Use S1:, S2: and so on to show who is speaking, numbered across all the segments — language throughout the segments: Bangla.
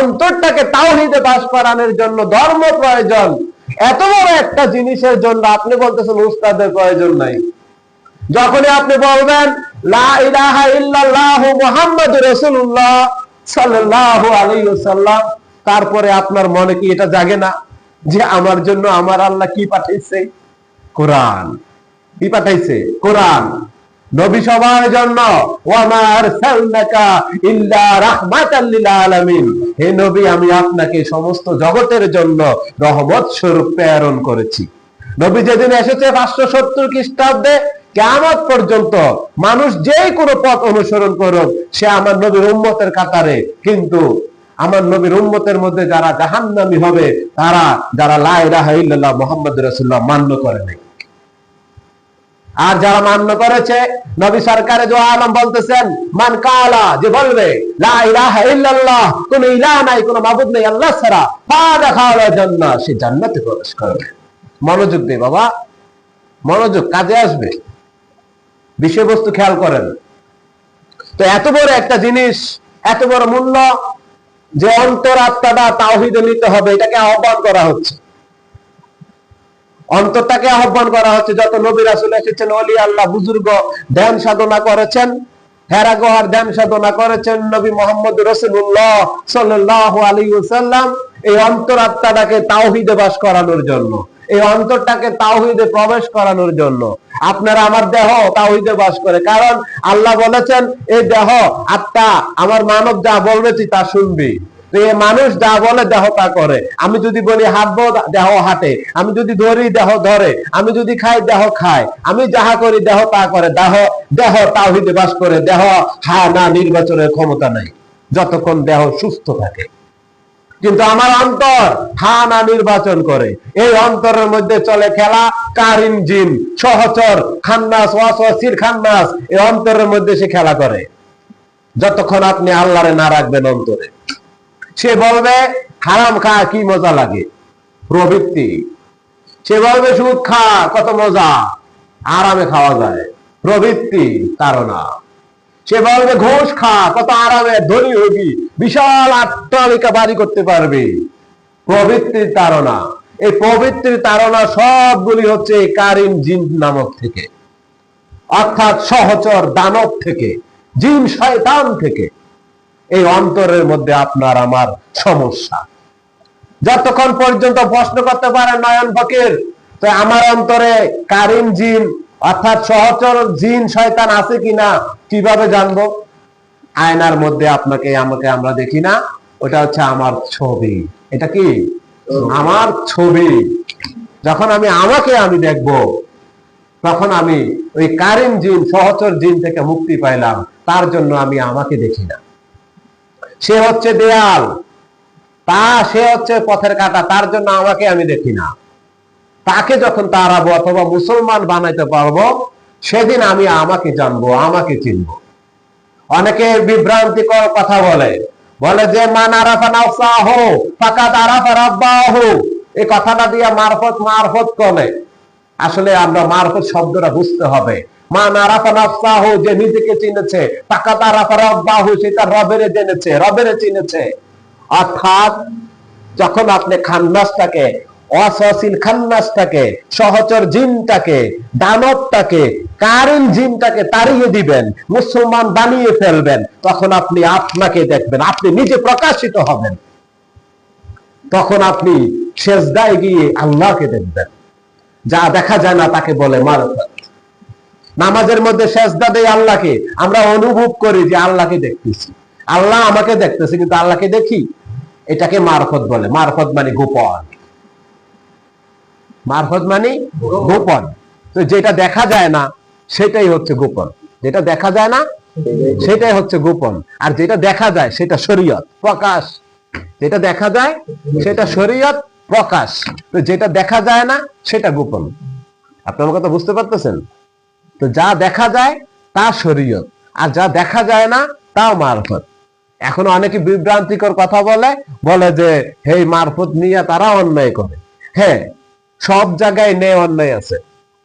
S1: অন্তরটাকে তাওহিদে বাস করানোর জন্য ধর্ম প্রয়োজন। এত বড় একটা জিনিসের জন্য আপনি বলতেছেন, উস্তাদের প্রয়োজন নাই। যখনই আপনি বলবেন, লা ইলাহা ইল্লাল্লাহু মুহাম্মাদুর রাসূলুল্লাহ সাল্লাল্লাহু আলাইহি ওয়াসাল্লাম, তারপরে আপনার মনে কি এটা জাগে না? যে আমার জন্য আমার আল্লাহ কি পাঠাইছে? কোরআন। কি পাঠাইছে? কোরআন। নবী সবার জন্য হে নবী, আমি আপনাকে সমস্ত জগতের জন্য রহমত স্বরূপ প্রেরণ করেছি। নবী যেদিন এসেছে পাঁচশো সত্তর খ্রিস্টাব্দে কেমন পর্যন্ত মানুষ যেই কোনো পথ অনুসরণ করুক, সে আমার নবীর উম্মতের কাতারে। কিন্তু আমার নবীর উম্মতের মধ্যে যারা জাহান্নামী হবে, তারা, যারা লা ইলাহা ইল্লাল্লাহ মুহাম্মাদুর রাসূলুল্লাহ মান্য করে নাই। আর যারা মান্য করেছে, নবী সরকারে যে আলম বলতেছেন, মান কালা যে বলবে কোন ইলাহ নাই, কোন মাবুদ নেই, আল্লাহ ছাড়া ফাদা খাওয়া জান্নাত সে জান্নাতে প্রবেশ করবে। মনোযোগ দে বাবা, মনোযোগ কাজে আসবে। বিষয়বস্তু খেয়াল করেন। তো এত বড় একটা জিনিস, এত বড় মূল্য, যে অন্তর আত্মাটা তাওহিদে নিতে হবে, এটাকে আহ্বান করা হচ্ছে। অন্তরটাকে আহ্বান করা হচ্ছে, যত নবী রাসুল এসেছেন অলি আল্লাহ, বুজুর্গ, ধ্যান সাধনা করেছেন, হেরাগোহার ধ্যান সাধনা করেছেন নবী মোহাম্মদ রসুল্লাহ সাল্লাহ আলী সাল্লাম এই অন্তরাত্মাটাকে তাওহিদে বাস করানোর জন্য, এই অন্তরটাকে তাওহিদে প্রবেশ করানোর জন্য। আপনারা আমার দেহ তাওহিদে বাস করে, কারণ আল্লাহ বলেছেন এই দেহ, আত্মা, আমার মানব যা বলবে তুই তা শুনবি। মানুষ যা বলে দেহ তা করে। আমি যদি বলি হাঁটবো দেহ হাঁটে, আমি যদি ধরি দেহ ধরে, আমি যদি খাই দেহ খায়, আমি যাহা করি দেহ তা করে। দেহ দেহ তাওহিদে বাস করে, দেহ হা না নির্বাচনের ক্ষমতা নাই, যতক্ষণ দেহ সুস্থ থাকে। কিন্তু আমার অন্তর হা না নির্বাচন করে। এই অন্তরের মধ্যে চলে খেলা কারিন জিন, সহচর, খান্নাস ওয়াসির খান্নাস, এই অন্তরের মধ্যে সে খেলা করে। যতক্ষণ আপনি আল্লাহরে না রাখবেন অন্তরে। সে বলবে, হারাম খা, কি মজা লাগে? প্রবৃত্তি। সে বলবে, সুদ খা, কত মজা, আরামে খাওয়া যায়। প্রবৃত্তি তারা সে বলবে, ঘোষ খা, কত আরামে ধনী হবি, বিশাল আট্টালিকা বাড়ি করতে পারবি। প্রবৃত্তির তারা এই প্রবৃত্তির তারা সবগুলি হচ্ছে কারিম জিন নামক থেকে, অর্থাৎ সহচর দানব থেকে, জিন শয়তান থেকে। এই অন্তরের মধ্যে আপনার আমার সমস্যা। যতক্ষণ পর্যন্ত প্রশ্ন করতে পারে নয়ন ফকির, তো আমার অন্তরে কারিম জিন অর্থাৎ সহচর জিন শয়তান আছে কিনা কীভাবে জানব? আয়নার মধ্যে আপনাকে, আমাকে আমরা দেখি না। ওটা হচ্ছে আমার ছবি। এটা কি? আমার ছবি। যখন আমি, আমাকে আমি দেখব, তখন আমি ওই কারিম জিন, সহচর জিন থেকে মুক্তি পাইলাম। তার জন্য আমি আমাকে দেখি না। সে হচ্ছে দেয়াল। তা সে হচ্ছে পথের কাটা, তার জন্য আমাকে আমি দেখি না। তাকে যখন তাড়াবো অথবা মুসলমান বানাইতে পারব, সেদিন আমি আমাকে জানব, আমাকে চিনবো। অনেকে বিভ্রান্তিকর কথা বলে। বলে যে, মান আরাফা এই কথাটা দিয়ে মারফত মারফত করে আসলে আমরা মারফত শব্দটা বুঝতে হবে। যে নিজেকে চিনেছে। জেনেছে চিনেছে। অর্থাৎ, যখন আপনি খান্নাসটাকে অসহসীল খান্নাসটাকে সহচর জিনটাকে, দানবটাকে কারিন জিনটাকে তাড়িয়ে দিবেন, মুসলমান বানিয়ে ফেলবেন, তখন আপনি আপনাকে দেখবেন, আপনি নিজে প্রকাশিত হবেন। তখন আপনি শেষদায় গিয়ে আল্লাহকে দেখবেন। যা দেখা যায় না তাকে বলে মারফত। নামাজের মধ্যে শেষদা দেয় আল্লাহকে। আমরা অনুভব করি যে আল্লাহকে দেখতেছি। আল্লাহ আমাকে দেখতেছে, কিন্তু আল্লাহকে দেখি? এটাকে মারফত বলে। মারফত মানে গোপন। মারফত মানে গোপন। তো যেটা দেখা যায় না, সেটাই হচ্ছে গোপন। যেটা দেখা যায় না, সেটাই হচ্ছে গোপন। আর যেটা দেখা যায়, সেটা শরীয়ত, প্রকাশ। যেটা দেখা যায়, সেটা শরীয়ত, প্রকাশ। তো যেটা দেখা যায় না, সেটা গোপন। আপনি আমার কথা বুঝতে পারতেছেন? তো যা দেখা যায় তা শরীয়ত। আর যা দেখা যায় না, তাও মারফত। এখন অনেকে বিভ্রান্তিকর কথা বলে বলে যে হেই মারফত নিয়ে তারা অন্যায় করে। হ্যাঁ সব জায়গায় নে অন্যায় আছে।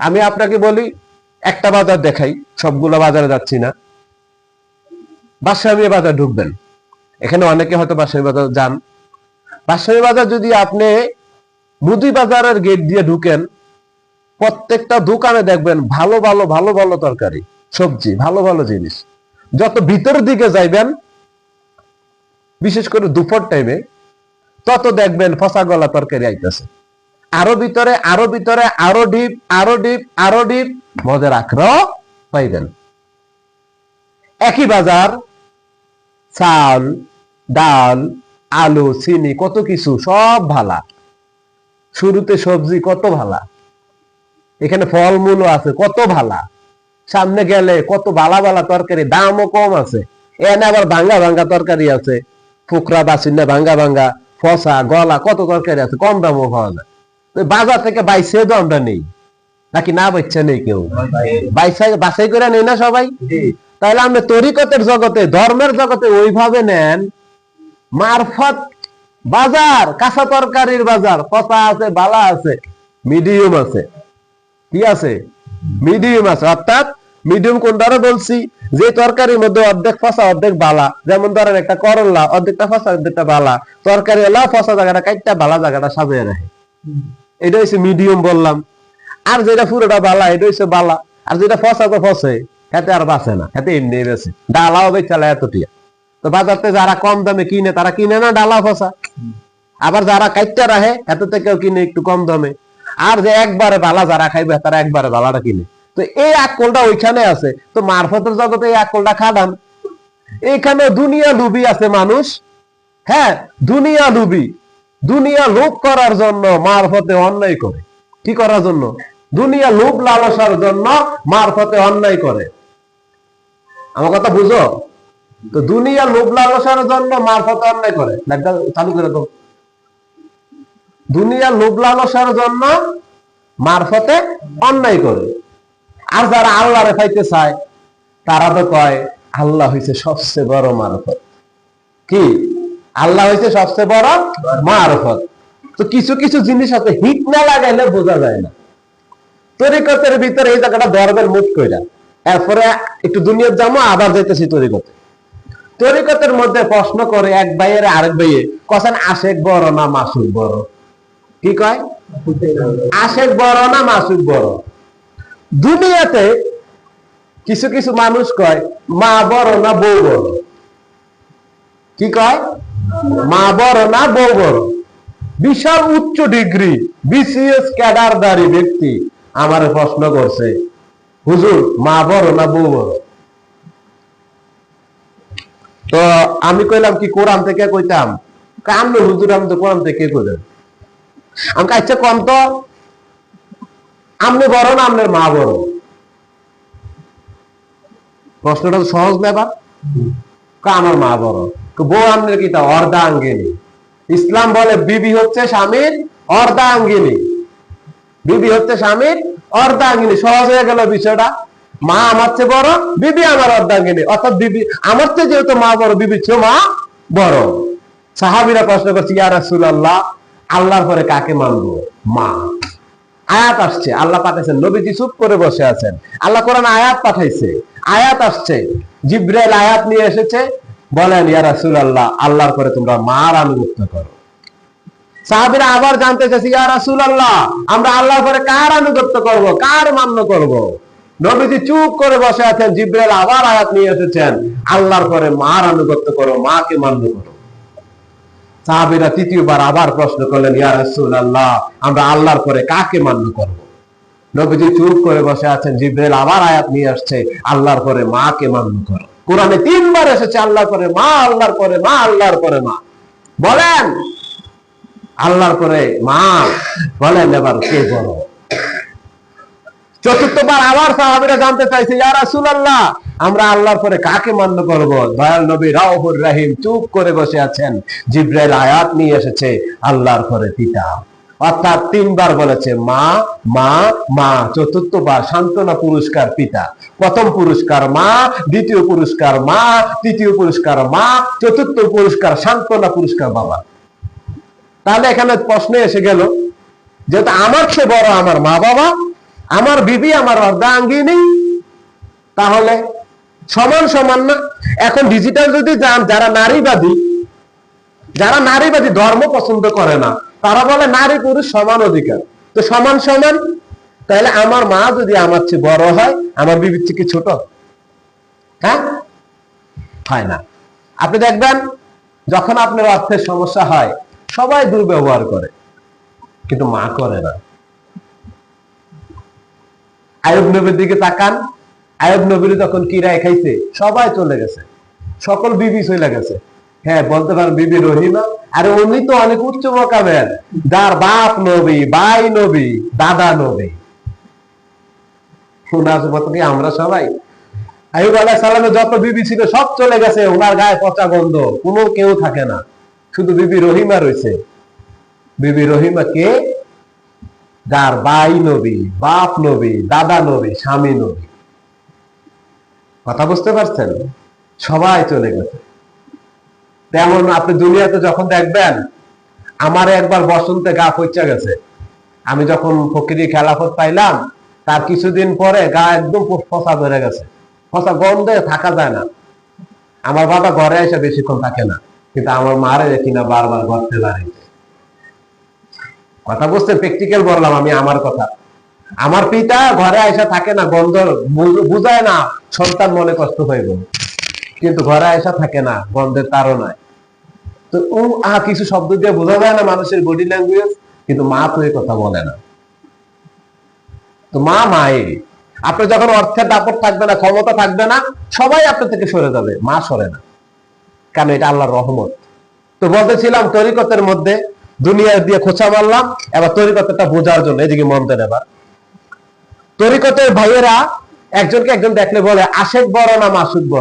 S1: আমি আপনাকে বলি, একটা বাজার দেখাই, সবগুলো বাজারে যাচ্ছি না। বাদশাহ বাজার ঢুকবেন। এখানে অনেকে হয়তো বাসাই বাজার যান। বাসাই বাজার যদি আপনি মুদি বাজারের গেট দিয়ে ঢুকেন প্রত্যেকটা দোকানে দেখবেন ভালো ভালো ভালো ভালো তরকারি, সবজি, ভালো ভালো জিনিস। যত ভিতরের দিকে যাইবেন, বিশেষ করে দুপুর টাইমে তত দেখবেন ফসা গলা তরকারি আইতেছে। আরও ভিতরে আরও ভিতরে, আরও ডিপ আরও ডিপ আরও ডিপ মদের আগ্রহ পাইবেন। একই বাজার, চাল, ডাল, আলু, চিনি, কত কিছু, সব ভালা। শুরুতে সবজি কত ভালা। এখানে ফলমূলও আছে কত ভালা। সামনে গেলে কত বালা বালা তরকারি দামও কম আছে। এনে আবার ভাঙ্গা ভাঙ্গা তরকারি আছে। ফুকরা বাসিন্দা ভাঙ্গা ভাঙ্গা ফসা গলা কত তরকারি আছে কম দামও পাওয়া যায় বাজার থেকে বাইসে তো আমরা নেই। নাকি না বাচ্চা নেই কেউ? বাইসাই বাছাই করে নেই না সবাই? তাহলে আমরা তরিকতের জগতে ধর্মের জগতে ওইভাবে নেন মারফত বাজার কাঁচা তরকারির বাজার পচা আছে বালা আছে মিডিয়াম আছে। কি আছে? মিডিয়াম আছে। অর্থাৎ মিডিয়াম কোনটারও বলছি? যে তরকারির মধ্যে অর্ধেক ফসা, অর্ধেক বালা। যেমন ধরেন একটা করল্লা অর্ধেকটা ফসা, অর্ধেকটা বালা। তরকারি এলা ফসা জায়গাটা, কাইটটা বালা জায়গাটা সাজিয়ে রাখে। এটা হচ্ছে মিডিয়াম বললাম। আর যেটা পুরোটা বালা, এটা হচ্ছে বালা। আর যেটা ফসা তো ফসে এতে আর বাঁচে না। এতে এমনি বেছে ডালাও বেচালা এতটিয়া। তো বাজারতে যারা কম দামে কিনে, তারা কিনে না ডালা ফসা। আবার যারা কাইটটা রাখে এত থেকেও কিনে একটু কম দামে। আর যে একবারে বালা যারা খাইবে, তারা একবারে বালাটা কিনে। তো এই আকলটা ওইখানে আছে। তো মারফতের জগতে এই আকলটা খাদান। এইখানে দুনিয়া লুবি আছে মানুষ। হ্যাঁ দুনিয়া লুবি। দুনিয়া লোভ করার জন্য মারফতে অন্যায় করে। কি করার জন্য? দুনিয়া লোভ লালসার জন্য মারফতে অন্যায় করে। আমার কথা বুঝো? তো দুনিয়া লোভ লালসার জন্য মারফতে অন্যায় করে। চালু করে দাও। দুনিয়া লোভ লালসার জন্য মারফতে অন্যায় করে। আর যারা আল্লাহরে পাইতে চায়, তারা তো কয়, আল্লাহ হইছে সবচেয়ে বড় মারফত। কি? আল্লাহ হইছে সবচেয়ে বড় মারফত। তো কিছু কিছু জিনিস আছে হিট না লাগাইলে বোঝা যায় না। তরিকতের ভিতরে এই জায়গাটা দরবের মুখ কইরা। এরপরে একটু দুনিয়ার যাব আবার যাইতেছি তরিকতে। তরিকতের মধ্যে প্রশ্ন করে এক ভাইয়ের আরেক ভাইয়ে, কছেন আশেক বড় না মাসুক বড়? কি কয়? আশেক বড় না মাসুক বড়? দুনিয়াতে কিছু কিছু মানুষ কয়, মা বড় না বউ বড়? কি কয়? মা বড় না বউ বড়? বিশাল উচ্চ ডিগ্রি, বিসিএস ক্যাডারদারি ব্যক্তি আমার প্রশ্ন করছে, হুজুর, মা বড় না বউ বড়? তো আমি কইলাম কি, কোরআন থেকে কইতাম? কাম হুজুর আমি তো কোরআন থেকে কইলাম আমি আচ্ছা কম তো। আপনি বড় না আপনার মা বড়? প্রশ্নটা সহজ ব্যাপার আমার মা বড়? বউ আপনার কি তা অর্ধাঙ্গিনী ইসলাম বলে বিবি হচ্ছে স্বামীর অর্ধাঙ্গিনী বিবি হচ্ছে স্বামীর অর্ধাঙ্গিনী সহজ হয়ে গেল বিষয়টা। মা আমার চেয়ে বড়, বিবি আমার অর্ধাঙ্গিনী অর্থাৎ বিবি আমার চেয়ে যেহেতু মা বড় বিবি চেয়ে মা বড়। সাহাবিরা প্রশ্ন করছে, ইয়া রাসূলুল্লাহ আল্লাহর পরে কাকে মানবো? মা। আয়াত আসছে। আল্লাহ পাঠাইছেন, নবীজি চুপ করে বসে আছেন। আল্লাহ কোরআন আয়াত পাঠাইছে। আয়াত আসছে। জিব্রাইল আয়াত নিয়ে এসেছে। বলেন, ইয়া রাসূলুল্লাহ, আল্লাহর পরে তোমরা মার আনুগত্য করো। সাহাবীরা আবার জানতে চাইছে, ইয়া রাসূলুল্লাহ, আমরা আল্লাহর পরে কার আনুগত্য করব? কার মান্য করব? নবীজি চুপ করে বসে আছেন। জিব্রাইল আবার আয়াত নিয়ে এসেছেন। আল্লাহর পরে মার আনুগত্য করো, মাকে মান্য করো। সাহাবীরা তৃতীয়বার আবার প্রশ্ন করলেন, ইয়া রাসূলুল্লাহ, আমরা আল্লাহর পরে কাকে মান্য করব? নবীজি চুপ করে বসে আছেন, জিব্রাইল আবার আয়াত নিয়ে আসছে, আল্লাহর পরে মাকে মান্য করো? কোরআনে তিনবার এসেছে, আল্লাহর পরে মা, আল্লাহর পরে মা, আল্লাহর পরে মা। বলেন, আল্লাহর পরে মা। বলেন, এবার কে বড়? চতুর্থবার আবার সাহাবীরা জানতে চাইছে, ইয়া রাসূলুল্লাহ আমরা আল্লাহর পরে কাকে মান্য করব? দয়াল নবী রাউফুর রহিম চুপ করে বসে আছেন। জিব্রাইল আয়াত নিয়ে এসেছে আল্লাহর পরে পিতা। অর্থাৎ তিনবার বলেছে, মা মা মা। চতুর্থবার, সান্ত্বনা পুরস্কার পিতা। প্রথম পুরস্কার, মা। দ্বিতীয় পুরস্কার, মা। তৃতীয় পুরস্কার, মা। চতুর্থ পুরস্কার, সান্ত্বনা পুরস্কার, বাবা। তাহলে এখানে প্রশ্ন এসে গেল, যেহেতু আমার চেয়ে বড় আমার মা বাবা আমার বিবি, আমার অর্ধাঙ্গিনী, তাহলে সমান সমান না। এখন ডিজিটাল যদি যান, যারা নারীবাদী যারা নারীবাদী ধর্ম পছন্দ করে না, তারা বলে নারী পুরুষ সমান অধিকার। তো সমান সমান? তাহলে আমার মা যদি আমার চেয়ে বড় হয়, আমার বিবির থেকে ছোট? হ্যাঁ? হয় না। আপনি দেখবেন, যখন আপনার অর্থের সমস্যা হয়, সবাই দুর্ব্যবহার করে, কিন্তু মা করে না। আয়ব নবীর দিকে তাকান। আয়ব নবীর যখন কিরায় খাইছে, সবাই চলে গেছে। সকল বিবি চলে গেছে। হ্যাঁ বলতে পারেন বিবি রহিমা, আরে উনি তো অনেক উচ্চ মকামের। যার বাপ নবী, ভাই নবী, দাদা নবী। আমরা সবাই। আয়ুব আলাহ যত বিবি ছিল, সব চলে গেছে। ওনার গায়ে পচা গন্ধ, কোনো কেউ থাকে না। শুধু বিবি রহিমা রয়েছে। বিবি রহিমা কে? যার ভাই নবী, বাপ নবী, দাদা নবী, স্বামী নবী। কথা বুঝতে পারছেন? সবাই চলে গেছে। তেমন আপনি দুনিয়াতে যখন দেখবেন, আমার একবার বসন্তে গা পচা গেছে। আমি যখন ফকিরি খেলাফত পাইলাম, তার কিছুদিন পরে গা একদম ফসা ধরে গেছে। ফসা গন্ধে থাকা যায় না। আমার বাবা ঘরে এসে বেশিক্ষণ থাকে না, কিন্তু আমার মারে কিনা বারবার ঘরতে দাঁড়িয়েছে কথা বুঝতে প্র্যাকটিক্যাল বললাম আমি আমার কথা। আমার পিতা ঘরে আইসা থাকে না গন্ধ বুঝায় না, সন্তান মনে কষ্ট গেল কিন্তু ঘরে আইসা থাকে না গন্ধের তাড়নায় তো ও, আ, কিছু শব্দ দিয়ে বোঝা যায় না মানুষের বডি ল্যাঙ্গুয়েজ কিন্তু মা তো এই কথা বলে না। তো মা মায়েরই আপনি যখন অর্থের দাপট থাকবে না, ক্ষমতা থাকবে না, সবাই আপনার থেকে সরে যাবে, মা সরে না। কারণ এটা আল্লাহর রহমত? তো বলতেছিলাম তরিকতের মধ্যে দুনিয়া দিয়ে খোঁচা মারলাম, এবার তরিকতটা বোঝার জন্য, এদিকে মন দেন এবার। তরিকতের ভাইয়েরা একজনকে একজন দেখলে বলে আশেক বড় না মাসুদ বড়?